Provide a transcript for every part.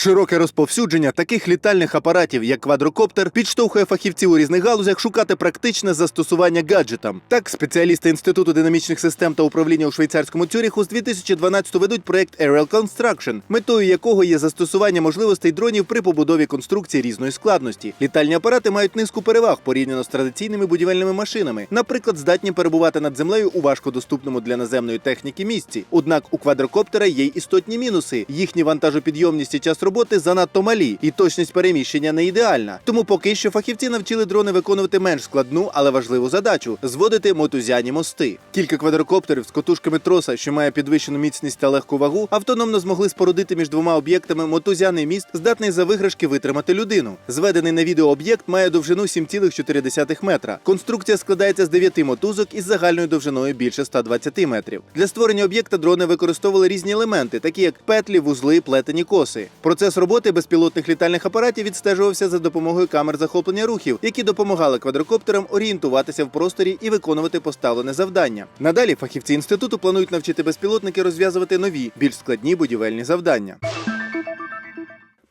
Широке розповсюдження таких літальних апаратів, як квадрокоптер, підштовхує фахівців у різних галузях шукати практичне застосування гаджетам. Так, спеціалісти Інституту динамічних систем та управління у швейцарському Цюріху з 2012 ведуть проект Aerial Construction, метою якого є застосування можливостей дронів при побудові конструкцій різної складності. Літальні апарати мають низку переваг порівняно з традиційними будівельними машинами. Наприклад, здатні перебувати над землею у важкодоступному для наземної техніки місці. Однак у квадрокоптера є й істотні мінуси. Їхні вантажопідйомність і час роботи занадто малі, і точність переміщення не ідеальна. Тому поки що фахівці навчили дрони виконувати менш складну, але важливу задачу зводити мотузяні мости. Кілька квадрокоптерів з котушками троса, що має підвищену міцність та легку вагу, автономно змогли спорудити між двома об'єктами мотузяний міст, здатний за виграшки витримати людину. Зведений на відео об'єкт має довжину 7,4 метра. Конструкція складається з 9 мотузок із загальною довжиною більше 120 метрів. Для створення об'єкта дрони використовували різні елементи, такі як петлі, вузли, плетені коси. Процес роботи безпілотних літальних апаратів відстежувався за допомогою камер захоплення рухів, які допомагали квадрокоптерам орієнтуватися в просторі і виконувати поставлене завдання. Надалі фахівці інституту планують навчити безпілотники розв'язувати нові, більш складні будівельні завдання.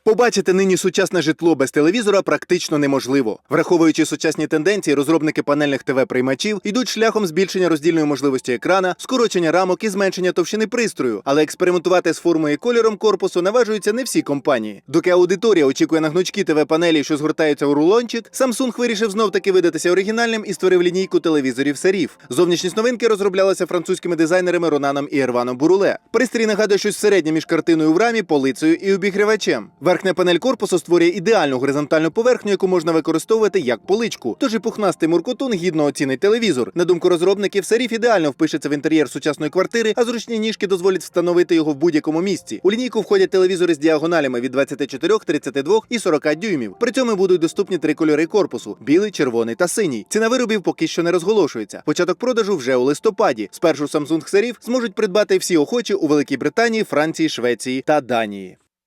Побачити нині сучасне житло без телевізора практично неможливо. Враховуючи сучасні тенденції, розробники панельних ТВ-приймачів йдуть шляхом збільшення роздільної можливості екрана, скорочення рамок і зменшення товщини пристрою. Але експериментувати з формою і кольором корпусу наважуються не всі компанії. Доки аудиторія очікує на гнучкі ТВ-панелі, що згортаються у рулончик, Samsung вирішив знов таки видатися оригінальним і створив лінійку телевізорів Серіф. Зовнішність новинки розроблялася французькими дизайнерами Ронаном і Ерваном Буруле. Пристрій нагадує щось середнє між картиною в рамі, полицею і обігрівачем. Верхня панель корпусу створює ідеальну горизонтальну поверхню, яку можна використовувати як поличку. Тож і пухнастий муркотун гідно оцінить телевізор. На думку розробників, Серіф ідеально впишеться в інтер'єр сучасної квартири, а зручні ніжки дозволять встановити його в будь-якому місці. У лінійку входять телевізори з діагоналями від 24, 32 і 40 дюймів. При цьому будуть доступні три кольори корпусу: білий, червоний та синій. Ціна виробів поки що не розголошується. Початок продажу вже у листопаді. Спершу Samsung Serif зможуть придбати всі охочі у Великій Британії, Франції, Швеції та Данії.